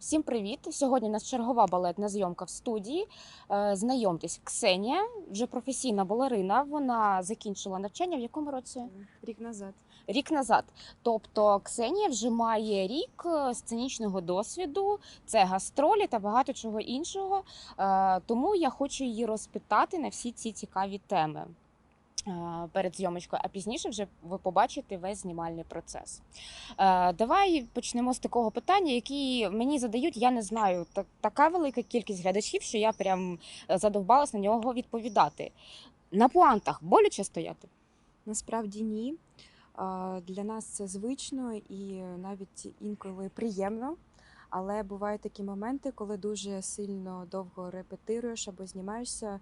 Всім привіт! Сьогодні у нас чергова балетна зйомка в студії. Е, Знайомтесь, Ксенія, вже професійна балерина. Вона закінчила навчання в якому році? Рік назад. Рік назад. Тобто Ксенія вже має рік е, сценічного досвіду, це гастролі та багато чого іншого. Е, Тому я хочу її розпитати на всі ці цікаві теми. Перед зйомочкою, а пізніше вже ви побачите весь знімальний процес. Давай почнемо з такого питання, які мені задають. Я не знаю, так, така велика кількість глядачів, що я прям е, задовбалась на нього відповідати. На пуантах боляче стояти? Насправді ні. Для нас це звично і навіть інколи приємно. Але бувають такі моменти, коли дуже сильно довго репетируєш або знімаєшся.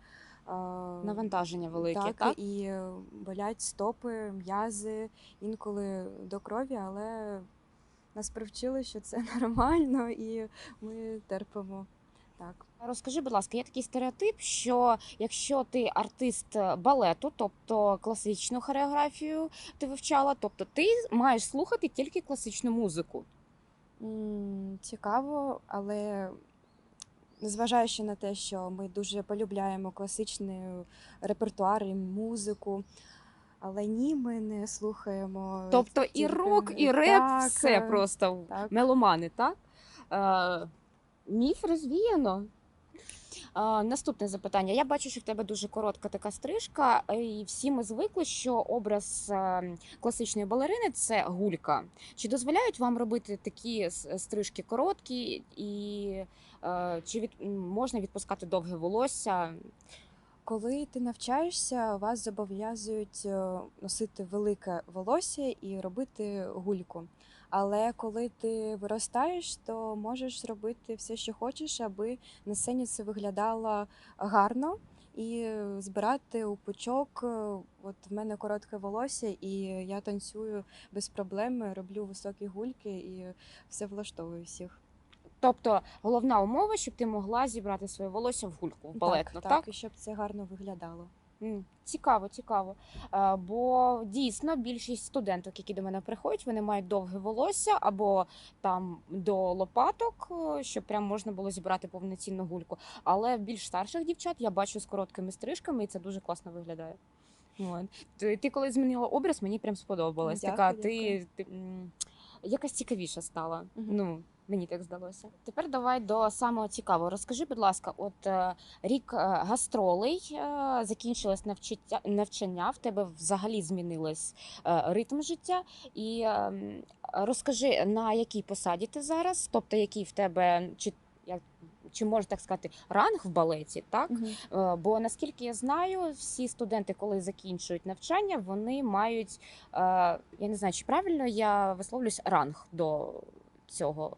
А, Навантаження велике, так? так, і е, болять стопи, м'язи, інколи до крові, але нас привчили, що це нормально, і ми терпимо. Так. Розкажи, будь ласка, є такий стереотип, що якщо ти артист балету, тобто класичну хореографію ти вивчала, тобто ти маєш слухати тільки класичну музику. Цікаво, але незважаючи на те, що ми дуже полюбляємо класичний репертуар і музику, але ні, ми не слухаємо. Тобто і рок, і реп, Так, все е, просто так. меломани, так? Е, міф розвіяно. Е, наступне запитання. Я бачу, що в тебе дуже коротка така стрижка, е, і всі ми звикли, що образ е, класичної балерини це гулька. Чи дозволяють вам робити такі стрижки короткі, і чи від, можна відпускати довге волосся? Коли ти навчаєшся, вас зобов'язують е, носити велике волосся і робити гульку. Але коли ти виростаєш, то можеш робити все, що хочеш, аби на сцені це виглядало гарно і е, збирати у пучок. Е, От в мене коротке волосся, і я танцюю без проблем, роблю високі гульки і все влаштовую всіх. Тобто головна умова, щоб ти могла зібрати своє волосся в гульку в балетну, так, так? так, і щоб це гарно виглядало. М, Цікаво, цікаво. Е, Бо дійсно більшість студенток, які до мене приходять, вони мають довге волосся або там до лопаток, е, щоб прям можна було зібрати повноцінну гульку. Але в більш старших дівчат я бачу з короткими стрижками, і це дуже класно виглядає. От. Ти, ти коли змінила образ, мені прям сподобалось. Дякую, така ти, ти м, якась цікавіша стала. Мгм. Ну, мені так здалося. Тепер давай до самого цікавого. Розкажи, будь ласка, от е, рік е, гастролей е, закінчилось навчання, навчання. В тебе взагалі змінилось ритм життя. І розкажи, на якій посаді ти зараз, тобто який в тебе чи як. Чи можна так сказати ранг в балеті, так? Е, Бо наскільки я знаю, всі студенти, коли закінчують навчання, вони мають я не знаю, чи правильно я висловлюсь ранг до цього.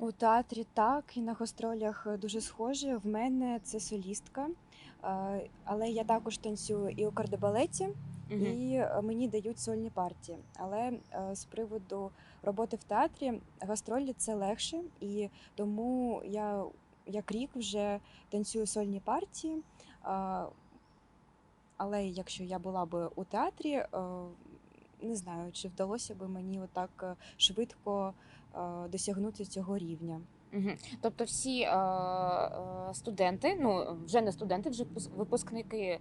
У театрі так, і на гастролях дуже схоже. В мене це солістка, е, але я також танцюю і у кардебалеті, Мгм. і е, мені дають сольні партії. Але е, з приводу роботи в театрі гастролі це легше, і тому я як рік вже танцюю сольні партії. Але якщо я була б у театрі, не знаю, чи вдалося б мені отак швидко досягнути цього рівня. Мгм. Тобто всі е, е, студенти, ну вже не студенти, вже випускники е,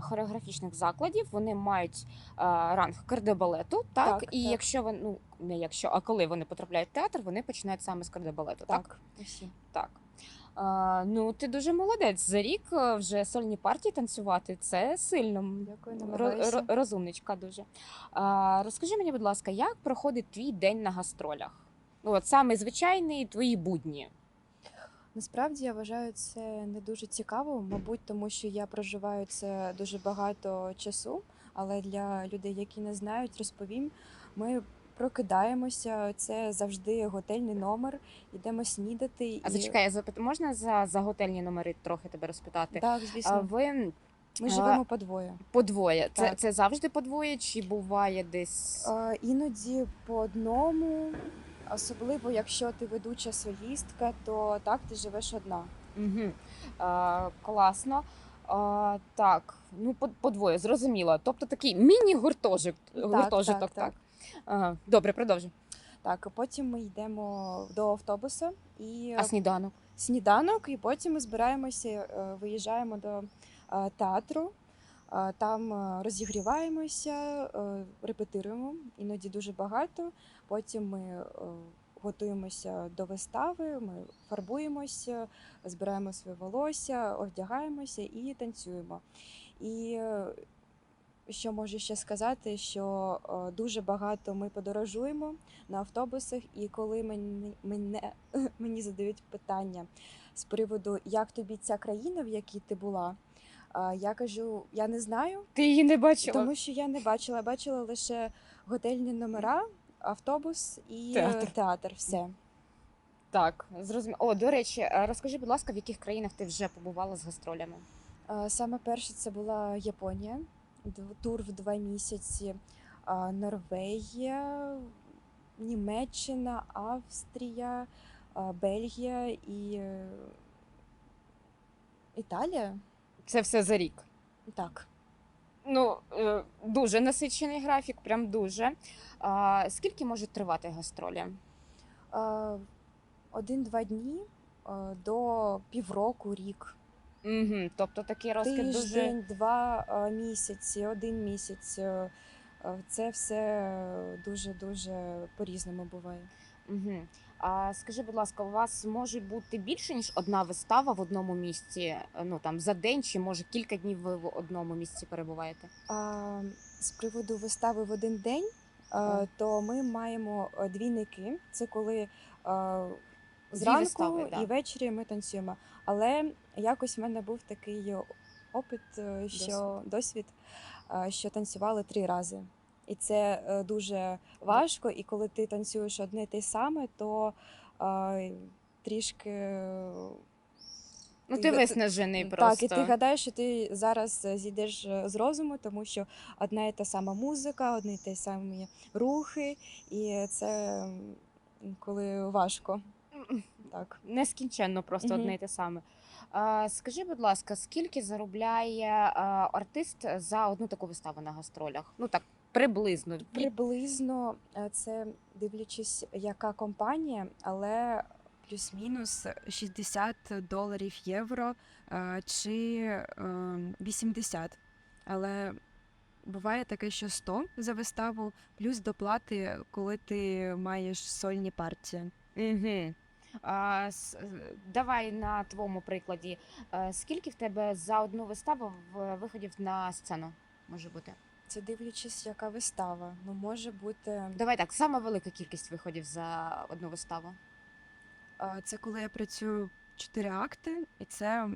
хореографічних закладів, вони мають е, ранг кардебалету, так? Так, і так. якщо вони, ну не якщо, а коли вони потрапляють в театр, вони починають саме з кардебалету, так? Так, усі. Так. Е, ну, ти дуже молодець. За рік е, вже сольні партії танцювати. Це сильно. Дякую, Ро- розумничка дуже. А, розкажи мені, будь ласка, як проходить твій день на гастролях? Ну, от саме звичайний твої будні. Насправді я вважаю це не дуже цікаво, мабуть, тому що я проживаю це дуже багато часу. Але для людей, які не знають, розповім. Ми прокидаємося. Це завжди готельний номер. Йдемо снідати. А і- зачекай, я запит... можна за, за готельні номери трохи тебе розпитати? Так, А звісно, ви ми а, живемо подвоє. подвоє. Це, Так. це завжди подвоє, чи буває десь. Е, Іноді по одному, особливо якщо ти ведуча солістка, то так ти живеш одна. Угу. А, класно. А, так, ну по, подвоє, зрозуміло. Тобто такий міні-гуртожиток. Так, гуртожиток, так, так. так. Ага. Добре, продовжуй. Так, потім ми йдемо до автобуса і А сніданок? сніданок, і потім ми збираємося, е, виїжджаємо до е, театру. Там е, розігріваємося, е, репетируємо, іноді дуже багато. Потім ми е, готуємося до вистави, ми фарбуємося, збираємо своє волосся, одягаємося і танцюємо. І що можу ще сказати, що дуже багато ми подорожуємо на автобусах, і коли мені, мене, мені задають питання з приводу, як тобі ця країна, в якій ти була, а, я кажу, я не знаю, Ти її не бачила? тому що я не бачила, бачила лише готельні номера, автобус і е, Театр. театр. Все. Так, зрозуміло. О, до речі, е, розкажи, будь ласка, в яких країнах ти вже побувала з гастролями? Саме перше це була Японія, тур в два місяці. Норвегія, Німеччина, Австрія, Бельгія і е, Італія. Це все за рік. Так. Ну, е, дуже насичений графік, прям дуже. А, скільки можуть тривати гастролі? А, Один-два дні а, до півроку, рік. Угу, тобто такий розкид дуже. Тиждень, два місяці, один місяць. Е, е, Це все дуже-дуже по-різному буває. Угу. А скажи, будь ласка, у вас може бути більше ніж одна вистава в одному місці? е, Ну там за день, чи може кілька днів ви в одному місці перебуваєте? А, з приводу вистави в один день, а, то ми маємо е, двійники. Це коли а, зранку вистави, да. і ввечері ми танцюємо. Але якось в мене був такий опит, е, що досвід, а, що танцювали три рази. І це е, дуже важко. І коли ти танцюєш одне і те саме, то а, трішки. е, Ну Ти виснажений просто. Так, і ти гадаєш, що ти зараз е, зійдеш е, з розуму, тому що одна і та сама музика, одні й ті самі рухи, і це коли важко. Так. Нескінченно просто Мгм. одне й те саме. А, скажи, будь ласка, скільки заробляє артист за одну таку виставу на гастролях? Ну так, приблизно. Приблизно е, це дивлячись, яка компанія, але плюс-мінус 60 доларів євро е, чи е, 80. Але буває таке, що 100 за виставу, плюс доплати, коли ти маєш сольні партії. Угу. А, с- давай на твоєму прикладі. А, скільки в тебе за одну виставу в- виходів на сцену може бути? Це дивлячись, яка вистава. Ну, може бути. Давай так, сама велика кількість виходів за одну виставу. А, Це коли я працюю чотири акти, і це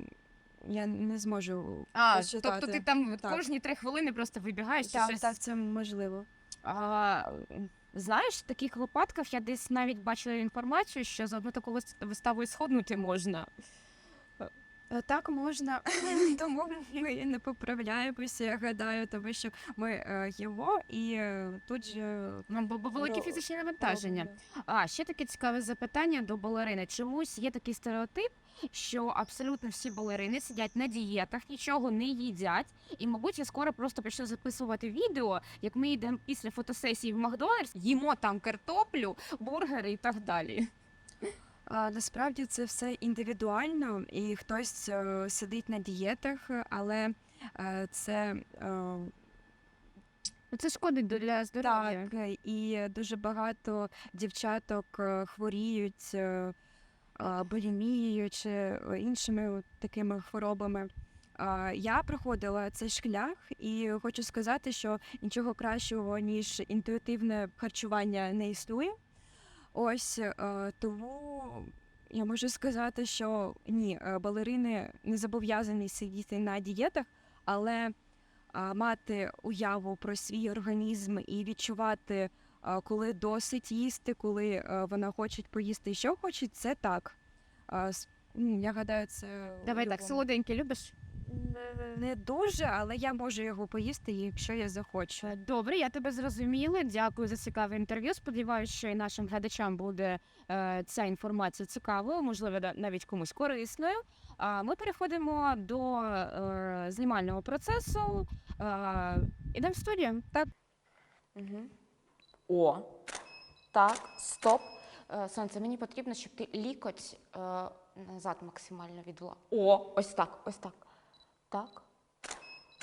я не зможу. А, посчитати. тобто ти там Так. кожні три хвилини просто вибігаєш чи Так, щось так, це можливо. А, знаєш, в таких випадках я десь навіть бачила інформацію, що за одну таку вис- виставу і сходнути можна. Е, Так можна, тому ми не поправляємося, я гадаю, тому що ми е, їмо і е, тут же Ну, бо, великі фізичні навантаження. А ще таке цікаве запитання до балерини. Чомусь є такий стереотип, що абсолютно всі балерини сидять на дієтах, нічого не їдять. І, мабуть, я скоро просто почну записувати відео, як ми йдемо після фотосесії в Макдональдс, їмо там картоплю, бургери і так далі. А, насправді це все індивідуально, і хтось е, сидить на дієтах, але е, це е, Ну, Це шкодить для здоров'я. так, і дуже багато дівчаток хворіють булімією чи іншими такими хворобами. Я проходила цей шлях і хочу сказати, що нічого кращого ніж інтуїтивне харчування не існує. Ось е, тому я можу сказати, що ні, е, балерини не зобов'язані сидіти на дієтах, але а, мати уяву про свій організм і відчувати, коли досить їсти, коли е, вона хоче поїсти, що хоче, це так. А, Я гадаю, це Давай так, любому. солоденький любиш? Не- дуже, але я можу його поїсти, якщо я захочу. Е, Добре, я тебе зрозуміла. Дякую за цікаве інтерв'ю. Сподіваюся, що і нашим глядачам буде е, ця інформація цікавою, можливо, навіть комусь корисною. А ми переходимо до е, знімального процесу. Е, ідемо в студію. Так, Угу. О, Так, стоп. Е, Сонце, мені потрібно, щоб ти лікоть е, назад максимально відвела. О, ось так, ось так. Так.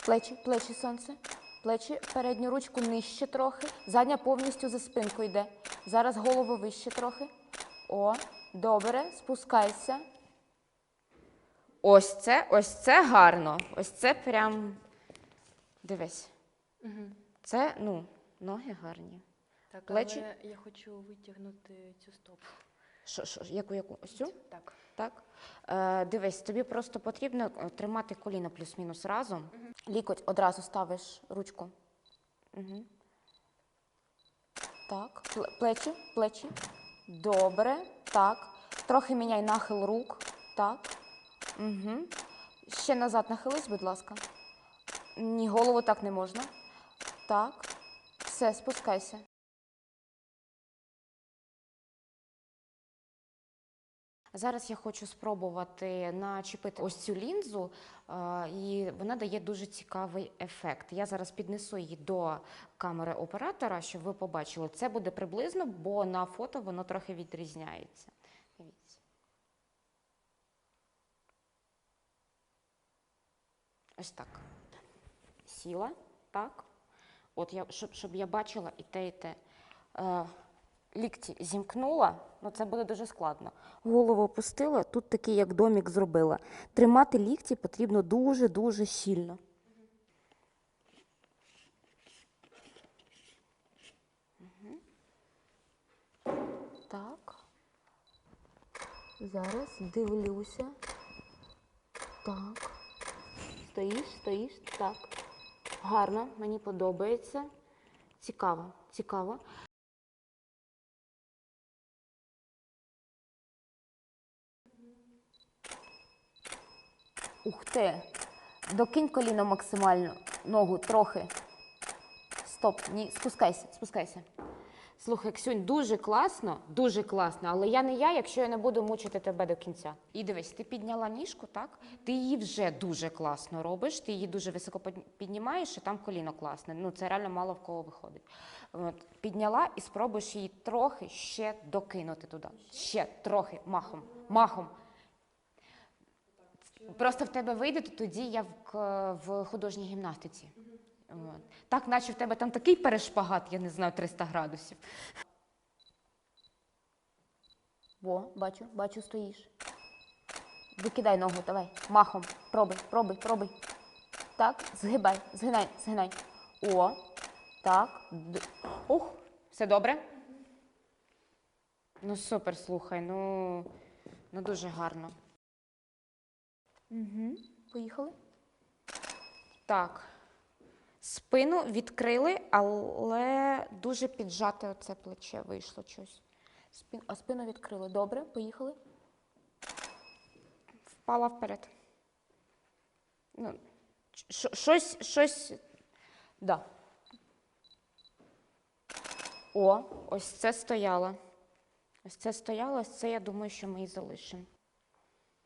Плечі, плечі, сонце. Плечі, передню ручку нижче трохи. Задня повністю за спинку йде. Зараз голову вище трохи. О, добре, спускайся. Ось це, ось це гарно. Ось це прям. Дивись. Угу. Це, ну, ноги гарні. Так, Плечі? але я хочу витягнути цю стопу. Що, що, яку, яку? Ось цю? Так. Так. Е, дивись, тобі просто потрібно е, тримати коліна плюс-мінус разом. Лікоть одразу ставиш ручку. Угу. Так. Плечі, плечі. Добре. Так. Трохи міняй нахил рук. Так. Угу. Ще назад нахились, будь ласка. Ні, голову так не можна. Так. Все, спускайся. Зараз я хочу спробувати начепити ось цю лінзу, е, і вона дає дуже цікавий ефект. Я зараз піднесу її до камери оператора, щоб ви побачили. Це буде приблизно, бо на фото воно трохи відрізняється. Дивіться. Ось так. Сіла, так. От я, щоб, щоб я бачила і те, і те. Лікті зімкнула, ну це буде дуже складно. Голову опустила, тут такий як домік зробила. Тримати лікті потрібно дуже-дуже щільно. Так. Зараз дивлюся. Так. Стоїш, стоїш, так. Гарно, мені подобається. Цікаво, цікаво. Ух ти. Докинь коліно максимально. Ногу трохи. Стоп, ні, спускайся, спускайся. Слухай, Ксюнь, дуже класно, дуже класно, але я не я, якщо я не буду мучити тебе до кінця. І дивись, ти підняла ніжку, так? Ти її вже дуже класно робиш, ти її дуже високо піднімаєш, і там коліно класне. Ну, це реально мало в кого виходить. От, підняла і спробуєш її трохи ще докинути туди. Ще трохи, махом, махом. Просто в тебе вийде, то тоді я в, в художній гімнастиці. От. Так, наче в тебе там такий перешпагат, я не знаю, 300 градусів. Во, бачу, бачу, стоїш. Викидай ногу, давай, махом. Пробуй, пробуй, пробуй. Так, згибай, згинай, згинай. О, так. Д... Ух, все добре? Ну, супер, слухай, ну, ну дуже гарно. Угу. Поїхали. Так. Спину відкрили, але дуже піджате оце плече вийшло щось. Спін... А спину відкрили. Добре, поїхали. Впала вперед. Ну, щось, щось. Да. О, ось це стояло. Ось це стояло, ось це я думаю, що ми і залишимо.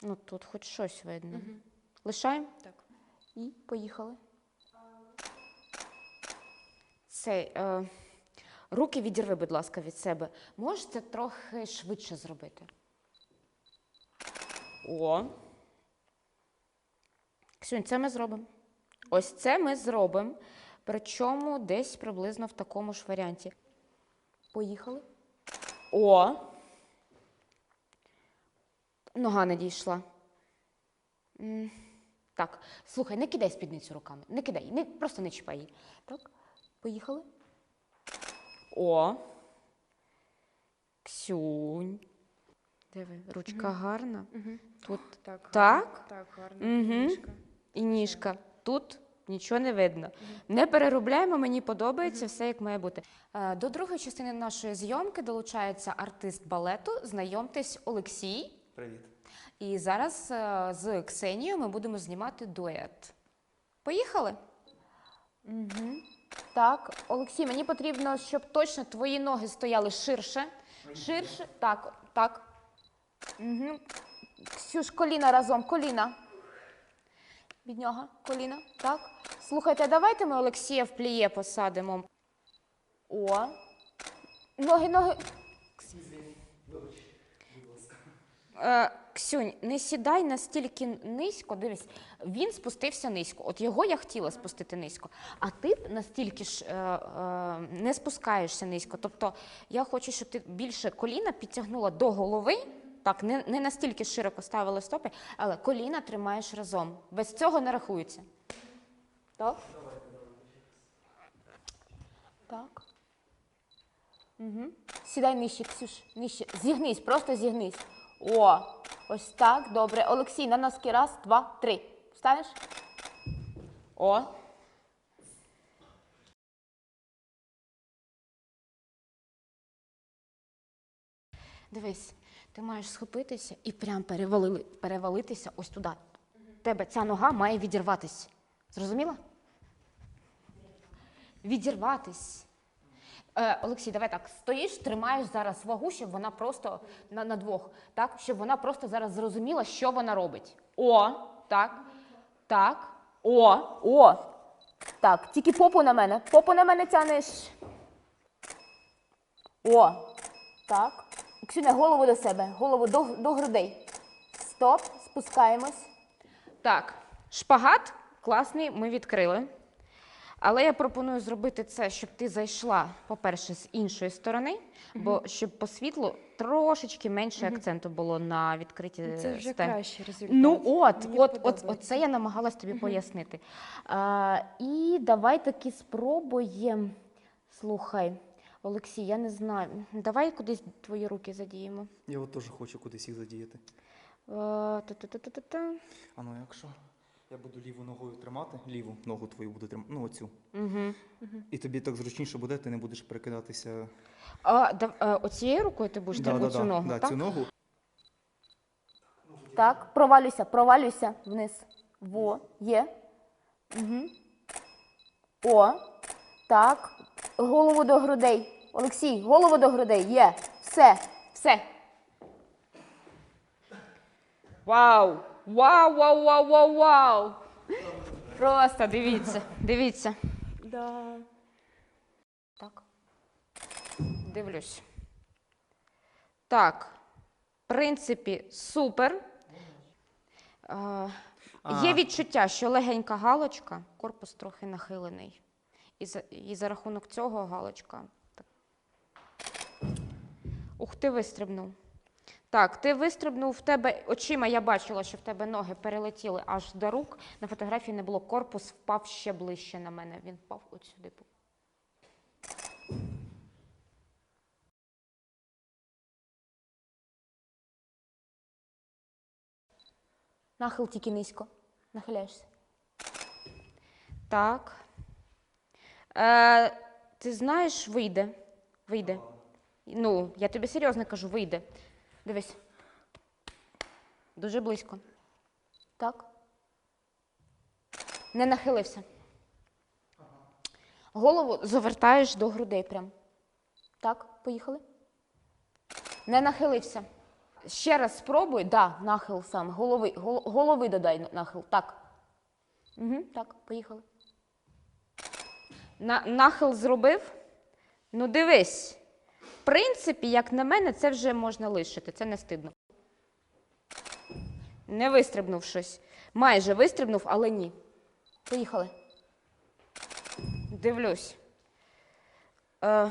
Ну, тут хоч щось видно. Угу. Лишаємо? Так. І поїхали. Цей, е, руки відірви, будь ласка, від себе. Можете трохи швидше зробити. О. Ксюнь, це ми зробимо. Ось це ми зробимо. Причому десь приблизно в такому ж варіанті. Поїхали. О. Нога не дійшла. М, Так, слухай, не кидай спідницю руками. Не кидай, не, просто не чіпай її. Так, поїхали. О. Ксюнь. Диви, ручка гарна. Угу. Тут Так. Так? Так, гарно. Мгм. Ніжка. і ніжка. Тут нічого не видно. Не переробляємо, мені подобається все як має бути. Е, До другої частини нашої зйомки долучається артист балету. Знайомтесь, Олексій. Привіт. І зараз е, з Ксенією ми будемо знімати дует. Поїхали? Угу. Так, Олексій, мені потрібно, щоб точно твої ноги стояли ширше. Ширше. Так, так. Угу. Ксюш, коліна разом, коліна. Від нього, коліна. Так. Слухайте, давайте ми Олексія в пліє посадимо. О. Ноги, ноги. Е, Ксюнь, не сідай настільки низько. Дивись, він спустився низько. От його я хотіла спустити низько. А ти настільки ж е, е, не спускаєшся низько. Тобто я хочу, щоб ти більше коліна підтягнула до голови. Так, не, не настільки широко ставила стопи, але коліна тримаєш разом. Без цього не рахується. Так? Так. Угу. Сідай нижче, Ксюш, нижче. Зігнись, просто зігнись. О, ось так, добре. Олексій, на носки. Раз, два, три. Встанеш? О. Дивись, ти маєш схопитися і прям перевалили, перевалитися ось туди. Тебе ця нога має відірватись. Зрозуміла? Відірватись. Е, Олексій, давай так. Стоїш, тримаєш зараз вагу, щоб вона просто на, на двох, так? Щоб вона просто зараз зрозуміла, що вона робить. О, так, так, о, о. Так, тільки попу на мене. Попу на мене тянеш. О, так. Ксюня, голову до себе, голову до, до грудей. Стоп, спускаємось. Так, шпагат класний, ми відкрили. Але я пропоную зробити це, щоб ти зайшла, по-перше, з іншої сторони, бо щоб по світлу трошечки менше акценту було на відкриті Це вже стемі. кращий результат. Ну от, Мені от, от, подобається. от це я намагалась тобі пояснити. А, і давай таки спробуємо. Слухай, Олексій, я не знаю. Давай кудись твої руки задіємо. Я от теж хочу кудись їх задіяти. Е. А ну якщо я буду ліву ногою тримати, ліву ногу твою буду тримати, ну оцю. Мгм. І тобі так зручніше буде, ти не будеш перекидатися. А, да, е, оцією рукою ти будеш Да, тримати да, цю ногу, да, так? цю ногу. Так, провалюйся, провалюйся вниз. Во, є. Угу. О, так. Голову до грудей. Олексій, голову до грудей. Є. Все, все. Вау! Вау, вау, вау, вау, вау! Просто дивіться, дивіться. Да. Так. Дивлюсь. Так. В принципі, супер. Е, Є відчуття, що легенька галочка, корпус трохи нахилений. І за, і за рахунок цього галочка. Так. Ух, ти вистрибнув. Так, ти вистрибнув в тебе очима. Я бачила, що в тебе ноги перелетіли аж до рук. На фотографії не було. Корпус впав ще ближче на мене. Він впав от сюди. Нахил тільки низько. Нахиляєшся. Так. Е, ти знаєш, вийде. Вийде. Ну, я тобі серйозно кажу, вийде. Дивись. Дуже близько. Так. Не нахилився. Голову завертаєш до грудей прям. Так, поїхали. Не нахилився. Ще раз спробуй. Да, нахил сам. Голови, гол- голови додай нахил. Так. Угу, так, поїхали. На, нахил зробив. Ну, дивись. Принципі, як на мене, це вже можна лишити. Це не стидно. Не вистрибнув щось. Майже вистрибнув, але ні. Поїхали. Дивлюсь. Е,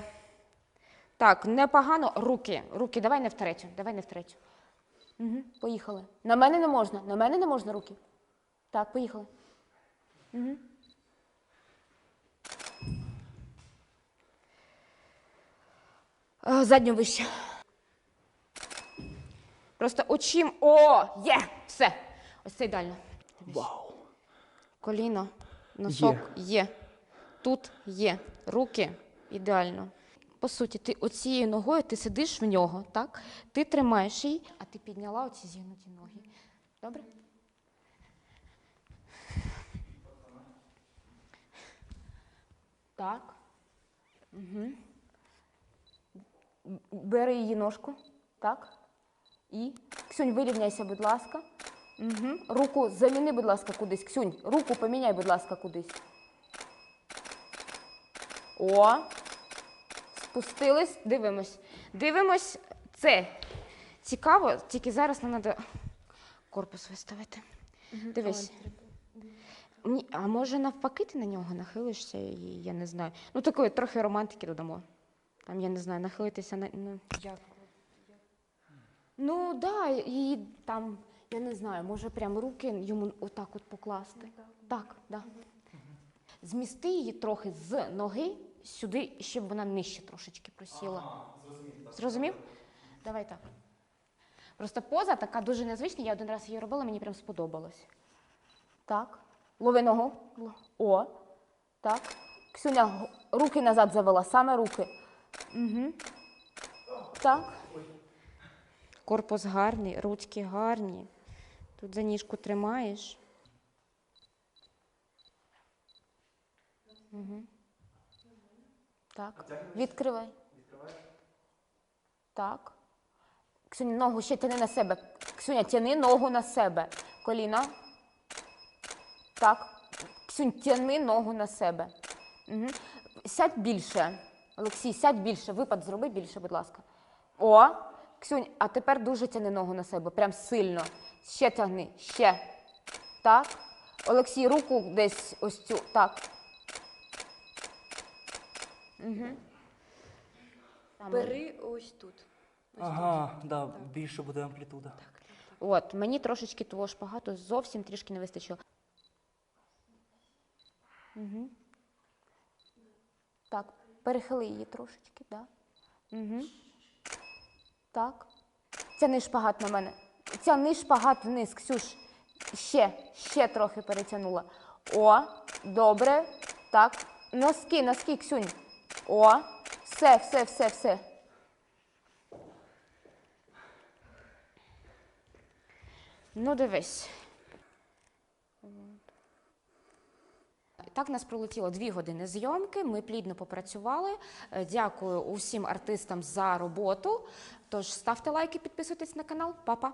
так, непогано. Руки. Руки, давай не втретю. Давай не втретю. Угу, поїхали. На мене не можна. На мене не можна руки. Так, поїхали. Угу. Задню вище. Просто очим. О, є! Все. Ось це ідеально. Вау! Коліно, носок є. Тут є. Руки ідеально. По суті, ти оцією ногою ти сидиш в нього, так? Ти тримаєш її, а ти підняла оці зігнуті ноги. Добре? Так. Угу. Бери її ножку. Так. І. Ксюнь, вирівняйся, будь ласка. Угу. Руку заміни, будь ласка, кудись. Ксюнь, руку поміняй, будь ласка, кудись. О. спустились, дивимось. Дивимось. Це цікаво, тільки зараз нам треба корпус виставити. Дивись. Ні, а може навпаки ти на нього нахилишся, я не знаю. Ну, такої трохи романтики додамо. Там, я не знаю, нахилитися на. Ну, Як? ну да, і там, я не знаю, може прям руки йому отак от покласти. Так, да. Змісти її трохи з ноги сюди, щоб вона нижче трошечки просіла. Зрозумів? Давай так. Просто поза така дуже незвична. Я один раз її робила, мені прям сподобалось. Так. Лови ногу. О. Так. Ксюня руки назад завела, саме руки. Угу. Так. Корпус гарний, ручки гарні. Тут за ніжку тримаєш. Угу. Так. Відкривай. Так. Ксюня, ногу ще тяни на себе. Ксюня, тяни ногу на себе. Коліна. Так. Ксюнь, тяни ногу на себе. Угу. Сядь більше. Олексій, сядь більше. Випад зроби більше, будь ласка. О, Ксюнь, а тепер дуже тяни ногу на себе. Прям сильно. Ще тягни. Ще. Так. Олексій, руку десь ось цю. Так. Угу. Бери ось тут. Ага, да, більше буде амплітуда. Так. От, мені трошечки того шпагату зовсім трішки не вистачило. Угу. Так, перехили її трошечки, да. Угу. Так. Тяни шпагат на мене. Тяни шпагат вниз, Ксюш. Ще, ще трохи перетягнула. О, добре. Так. Носки, носки, Ксюнь. О, все, все, все, все. Ну, дивись. Так, у нас пролетіло дві години зйомки. Ми плідно попрацювали. Е, Дякую усім артистам за роботу. Тож ставте лайки, підписуйтесь на канал. Па-па!